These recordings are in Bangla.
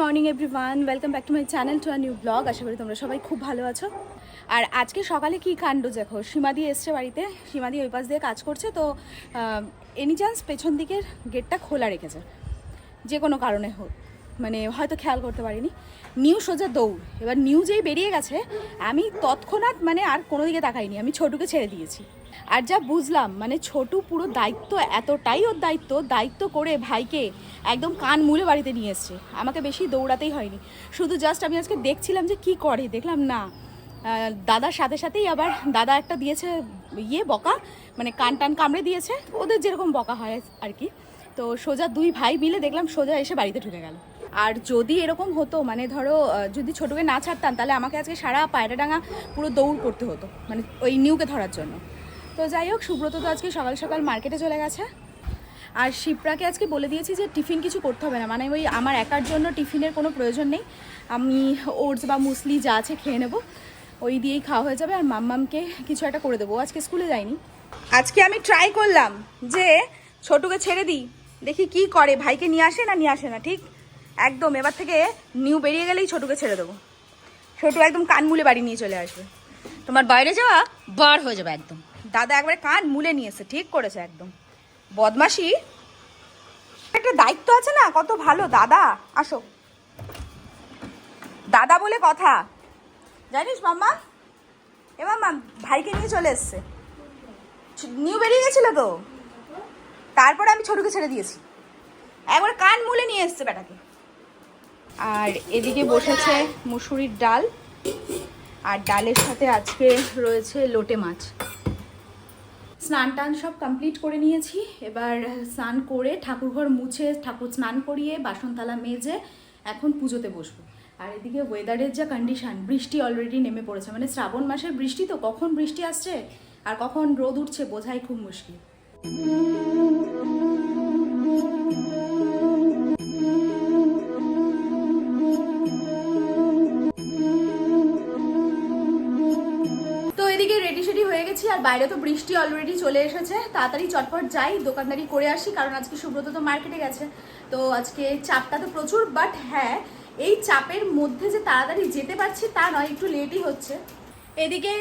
Morning everyone welcome back to my channel to a new blog আশা করি তোমরা সবাই খুব ভালো আছো। আর আজকে সকালে কি কাণ্ড দেখো সীমা দিয়ে এসছে বাড়িতে। সীমাদি ওই পাশ দিয়ে কাজ করছে, তো এনি চান্স পেছন দিকের গেটটা খোলা রেখেছে। যে কোনো কারণে হোক। মানে হয়তো খেয়াল করতে পারিনি। নিউ সোজা দৌড়। এবার নিউ যেই বেরিয়ে গেছে, আমি তৎক্ষণাৎ মানে আর কোনো দিকে তাকাইনি, আমি ছোটুকে ছেড়ে দিয়েছি। আর যা বুঝলাম মানে ছোটু পুরো দায়িত্ব এতটাই ওর দায়িত্ব দায়িত্ব করে ভাইকে একদম কান মুলে বাড়িতে নিয়ে এসছে। আমাকে বেশি দৌড়াতেই হয়নি। শুধু জাস্ট আমি আজকে দেখছিলাম যে কি করে, দেখলাম না। দাদার সাথে সাথেই আবার দাদা একটা দিয়েছে ইয়ে বকা মানে কান টান কামড়ে দিয়েছে। ওদের যেরকম বকা হয় আর কি। তো সোজা দুই ভাই মিলে দেখলাম সোজা এসে বাড়িতে ঢুকে গেল। আর যদি এরকম হতো মানে ধরো যদি ছোটকে না ছাড়তাম, তাহলে আমাকে আজকে সারা পায়রাডাঙ্গা পুরো দৌড় করতে হতো মানে ওই নিউকে ধরার জন্য। তো যাই হোক, সুব্রত তো আজকে সকাল সকাল মার্কেটে চলে গেছে। আর শিপ্রাকে আজকে বলে দিয়েছি যে টিফিন কিছু করতে হবে না মানে ওই আমার একার জন্য টিফিনের কোনো প্রয়োজন নেই। আমি ওটস বা মুসলি যা আছে খেয়ে নেব, ওই দিয়েই খাওয়া হয়ে যাবে, আর মাম্মামকে কিছু একটা করে দেবো। আজকে স্কুলে যায়নি। আজকে আমি ট্রাই করলাম যে ছোটকে ছেড়ে দিই, দেখি কি করে, ভাইকে নিয়ে আসে না নিয়ে আসে না, ঠিক? একদম, এবার থেকে নিউ বেরিয়ে গেলেই ছোটুকে ছেড়ে দেবো। ছোটু একদম কান মুলে বাড়ি নিয়ে চলে আসবে। তোমার বাইরে যাওয়া বার হয়ে যাবে একদম। দাদা একবারে কান মুলে নিয়েছে ঠিক করেছে একদম। বদমাসি একটা দায়িত্ব আছে না, কত ভালো। দাদা, আসো। দাদা বলে কথা। জানিস মাম্মা? এ মাম্মা, ভাইকে নিয়ে চলে এসছে। নিউ বেরিয়ে গেছিল তো। তারপরে আমি ছোটকে ছেড়ে দিয়েছি। একবার কান মুলে নিয়ে এসছে বেটাকে। আর এদিকে বসেছে মুসুরির ডাল। আর ডালের সাথে আজকে রয়েছে লোটে মাছ। স্নান টান সব কমপ্লিট করে নিয়েছি। এবার স্নান করে ঠাকুরঘর মুছে ঠাকুর স্নান করিয়ে বাসন থালা মেজে এখন পুজোতে বসবো। আর এদিকে ওয়েদারের যা কন্ডিশন বৃষ্টি অলরেডি নেমে পড়েছে। মানে শ্রাবণ মাসের বৃষ্টি তো, কখন বৃষ্টি আসছে আর কখন রোদ উঠছে বোঝাই খুব মুশকিল। বাইরে তো বৃষ্টি অলরেডি চলে এসেছে। তাড়াতাড়ি চটপট যাই, দোকানদারি করে আসি, কারণ আজকে সুব্রত তো মার্কেটে গেছে। তো আজকে চাপটা তো প্রচুর বাট হ্যাঁ এই চাপের মধ্যে যে তাড়াতাড়ি যেতে পারছি তা নয়, একটু লেটই হচ্ছে। এদিকে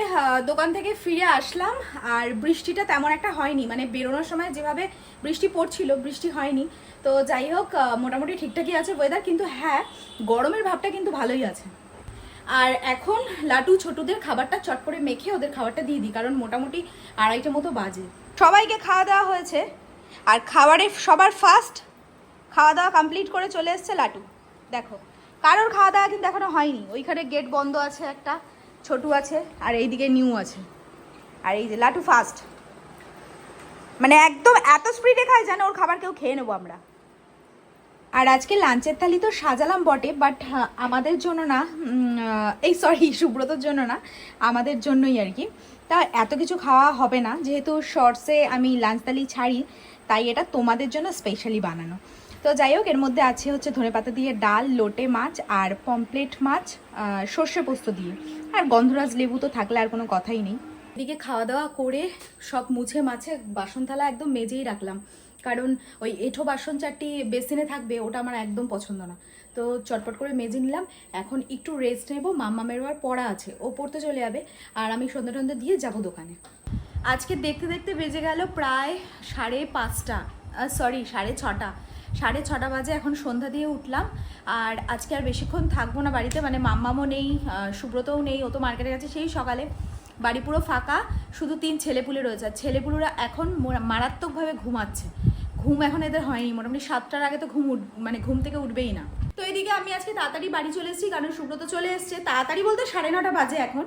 দোকান থেকে ফিরে আসলাম, আর বৃষ্টিটা তেমন একটা হয়নি। মানে বেরোনোর সময় যেভাবে বৃষ্টি পড়ছিল, বৃষ্টি হয়নি। তো যাই হোক মোটামুটি ঠিকঠাকই আছে ওয়েদার কিন্তু হ্যাঁ গরমের ভাবটা কিন্তু ভালোই আছে। আর এখন লাটু ছোটদের খাবারটা চট করে মেখে ওদের খাবারটা দিয়ে দিই, কারণ মোটামুটি আড়াইটা মতো বাজে। সবাইকে খাওয়া দাওয়া হয়েছে, আর খাবারে সবার ফার্স্ট খাওয়া দাওয়া কমপ্লিট করে চলে এসছে লাটু। দেখো, কারোর খাওয়া দাওয়া কিন্তু এখনও হয়নি। ওইখানে গেট বন্ধ আছে একটা, ছোটু আছে, আর এইদিকে নিউ আছে। আর এই যে লাটু ফার্স্ট মানে একদম এত স্পিডে খায় যেন ওর খাবার কেউ খেয়ে নেব আমরা। আর আজকে লাঞ্চের থালি তো সাজালাম বটে বাট আমাদের জন্য না এই সরি সুব্রতর জন্য না, আমাদের জন্যই আর কি। তা এত কিছু খাওয়া হবে না, যেহেতু শর্টসে আমি লাঞ্চ থালি ছাড়ি, তাই এটা তোমাদের জন্য স্পেশালি বানানো। তো যাই হোক, এর মধ্যে আছে হচ্ছে ধনেপাতা দিয়ে ডাল, লোটে মাছ আর পমপ্লেট মাছ সর্ষে পোস্ত দিয়ে। আর গন্ধরাজ লেবু তো থাকলে আর কোনো কথাই নেই। এদিকে খাওয়া দাওয়া করে সব মুছে মাছে বাসন থালা একদম মেজেই রাখলাম। কারণ ওই এঁঠো বাসন চারটি বেসিনে থাকবে, ওটা আমার একদম পছন্দ না। তো চটপট করে মেজে নিলাম, এখন একটু রেস্ট নেব মাম্মামের আর পড়া আছে, ও পড়তে চলে যাবে, আর আমি সন্ধ্যে টন্ধে দিয়ে যাব দোকানে। আজকে দেখতে দেখতে বেজে গেল প্রায় সাড়ে পাঁচটা সরি সাড়ে ছটা। সাড়ে ছটা বাজে এখন সন্ধ্যা দিয়ে উঠলাম, আর আজকে আর বেশিক্ষণ থাকব না বাড়িতে মানে মাম্মামও নেই সুব্রতও নেই, ও তো মার্কেটে গেছে সেই সকালে। বাড়ি পুরো ফাঁকা, শুধু তিন ছেলেপুলে রয়েছে, আর ছেলেপুলেরা এখন মোরা- মারাত্মকভাবে ঘুমাচ্ছে। ঘুম এখন এদের হয়নি মোটামুটি সাতটার আগে তো ঘুম উঠ মানে ঘুম থেকে উঠবেই না। তো এদিকে আমি আজকে তাড়াতাড়ি বাড়ি চলে এসেছি কারণ সুব্রত চলে এসছে। তাড়াতাড়ি বলতে সাড়ে নটা বাজে এখন।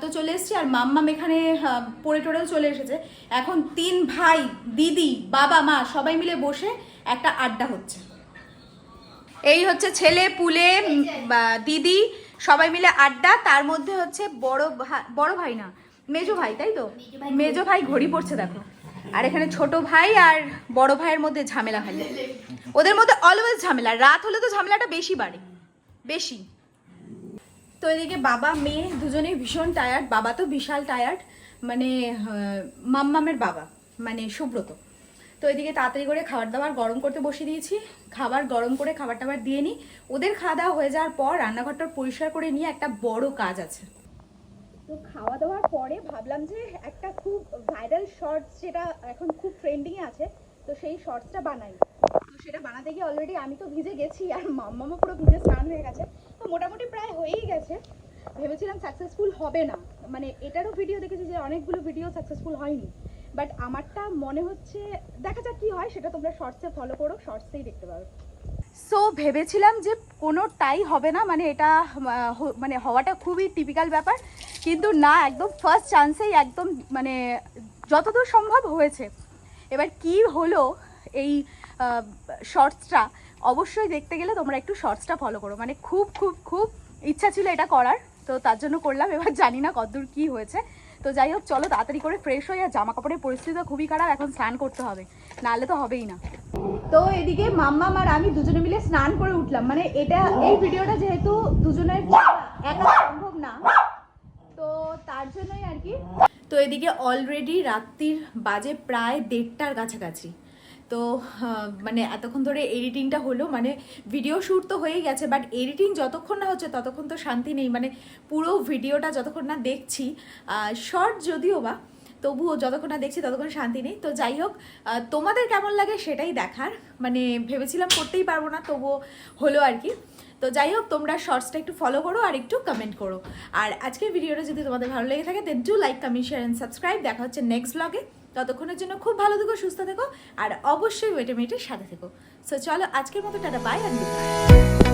তো চলে এসেছি আর মাম্মাম এখানে পড়ে টড়েও চলে এসেছে। এখন তিন ভাই দিদি বাবা মা সবাই মিলে বসে একটা আড্ডা হচ্ছে। এই হচ্ছে ছেলে পুলে বা দিদি সবাই মিলে আড্ডা। তার মধ্যে হচ্ছে বড় ভাই বড় ভাই না মেজো ভাই তাই তো? মেজো ভাই ঘড়ি পড়ছে দেখো। আর এখানে ছোট ভাই আর বড় ভাইয়ের মধ্যে ঝামেলা খালি ওদের মধ্যে অলওয়েজ ঝামেলা। রাত হলে তো ঝামেলাটা বেশি বাড়ে। বেশি। তো এদিকে বাবা, মেয়ে দুজনেই ভীষণ টায়ার্ড বাবা তো বিশাল টায়ার্ড মানে মাম্মামের বাবা মানে সুব্রত। তো এদিকে তাড়াতাড়ি করে খাবার দাবার গরম করতে বসিয়ে দিয়েছি। খাবার গরম করে খাবার টাবার দিয়ে নিই। ওদের খাওয়া দাওয়া হয়ে যাওয়ার পর রান্নাঘরটা পরিষ্কার করে নিয়ে একটা বড় কাজ আছে। তো খাওয়া দাওয়ার পরে ভাবলাম যে একটা খুব ভাইরাল শর্টস যেটা এখন খুব ট্রেন্ডিংয়ে আছে, তো সেই শর্টসটা বানাই। তো সেটা বানাতে গিয়ে অলরেডি আমি তো ভিজে গেছি আর মাম্মামও পুরো ভিজে স্নান হয়ে গেছে। তো মোটামুটি প্রায় হয়েই গেছে। ভেবেছিলাম সাকসেসফুল হবে না। মানে এটারও ভিডিও দেখেছি যে অনেকগুলো ভিডিও সাকসেসফুল হয়নি। বাট আমারটা মনে হচ্ছে, দেখা যাক কি হয়, সেটা তোমরা শর্টসে ফলো করো শর্টসেই দেখতে পারো। সো ভেবেছিলাম যে কোনোটাই হবে না মানে এটা মানে হওয়াটা খুবই টিপিক্যাল ব্যাপার। কিন্তু না, একদম ফার্স্ট চান্সেই একদম মানে যতদূর সম্ভব হয়েছে। এবার কি হলো এই শর্টসটা অবশ্যই দেখতে গেলে তোমরা একটু শর্টসটা ফলো করো। মানে খুব খুব খুব ইচ্ছা ছিল এটা করার। তো তার জন্য করলাম, এবার জানি না কতদূর কি হয়েছে। তো যাই হোক, চলো তাড়াতাড়ি করে ফ্রেশ হয়ে আর জামা কাপড়ের পরিস্থিতি খুবই খারাপ, এখন স্নান করতে হবে। নাহলে তো হবেই না। তো এদিকে মাম্মা আর আমি দুজনে মিলে স্নান করে উঠলাম। মানে এটা, এই ভিডিওটা যেহেতু দুজনের একা সম্ভব না, তো তার জন্যই আর কি। তো এদিকে অলরেডি রাত্রির বাজে প্রায় দেড়টার কাছাকাছি। তো মানে এতক্ষণ ধরে এডিটিংটা হলো মানে ভিডিও শ্যুট তো হয়েই গেছে বাট এডিটিং যতক্ষণ না হচ্ছে ততক্ষণ তো শান্তি নেই। মানে পুরো ভিডিওটা যতক্ষণ না দেখছি শর্ট যদিও বা তবুও যতক্ষণ না দেখছি ততক্ষণ শান্তি নেই। তো যাই হোক তোমাদের কেমন লাগে সেটাই দেখার। মানে ভেবেছিলাম করতেই পারব না, তবুও হলো আর কি। তো যাই হোক, তোমরা শর্টসটা একটু ফলো করো আর একটু কমেন্ট করো। আর আজকের ভিডিওটা যদি তোমাদের ভালো লেগে থাকে then do like comment share and subscribe দেখা হচ্ছে নেক্সট ব্লগে ততক্ষণের জন্য খুব ভালো থেকো, সুস্থ থেকো, আর অবশ্যই ওয়েটে মেটের সাথে থেকো। সো চলো, আজকের মতো টাটা বাই অ্যান্ড